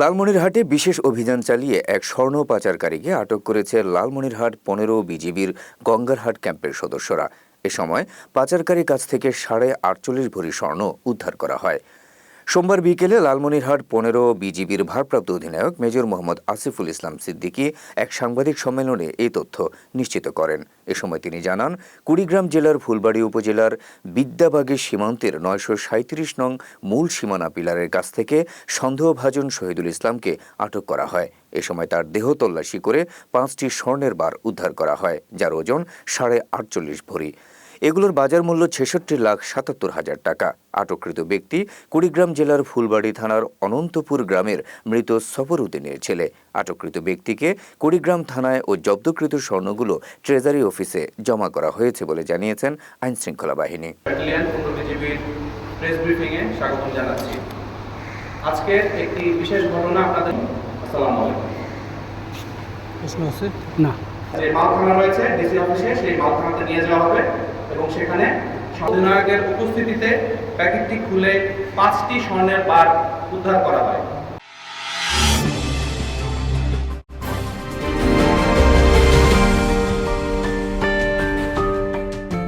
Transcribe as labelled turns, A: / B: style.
A: লালমনিরহাটে বিশেষ অভিযান চালিয়ে এক স্বর্ণ পাচারকারীকে আটক করেছে লালমনিরহাট পনেরো বিজিবির গঙ্গারহাট ক্যাম্পের সদস্যরা। এ সময় পাচারকারীর কাছ থেকে সাড়ে আটচল্লিশ ভরি স্বর্ণ উদ্ধার করা হয়। সোমবার বিকেলে লালমনিরহাট পনেরো বিজিবির ভারপ্রাপ্ত অধিনায়ক মেজর মোহাম্মদ আসিফুল ইসলাম সিদ্দিকী এক সাংবাদিক সম্মেলনে এই তথ্য নিশ্চিত করেন। এ সময় তিনি জানান, কুড়িগ্রাম জেলার ফুলবাড়ী উপজেলার বিদ্যাবাগের সীমান্তের নয়শো সাঁত্রিশ নং মূল সীমানা পিলারের কাছ থেকে সন্দেহভাজন শহীদুল ইসলামকে আটক করা হয়। এ সময় তার দেহ তল্লাশি করে পাঁচটি স্বর্ণের বার উদ্ধার করা হয়, যার ওজন সাড়ে আটচল্লিশ ভরি। এগুলোর বাজার মূল্য ছেষট্টি লাখ সাতাত্তর হাজার টাকা। আটককৃত ব্যক্তি কুড়িগ্রাম জেলার ফুলবাড়ি থানার অনন্তপুর গ্রামের মৃত সফর উদ্দিনের ছেলে। আটককৃত ব্যক্তিকে কুড়িগ্রাম থানায় ও জব্দকৃত স্বর্ণগুলো ট্রেজারি অফিসে জমা করা হয়েছে বলে জানিয়েছেন আইনশৃঙ্খলা বাহিনী।
B: প্রেস ব্রিফিংয়ে স্বাগতম জানাচ্ছি। আজকের একটি বিশেষ ঘটনা আপনাদের আসসালামু আলাইকুম।
C: প্রশ্ন আছে? না
B: যে মালখানা রয়েছে ডিসি অফিসে সেই মালখানাতে নিয়ে যাওয়া হবে। এবং সেখানে অধিনায়কের উপস্থিতিতে প্যাকেটটি খুলে পাঁচটি স্বর্ণের বার উদ্ধার করা হয়।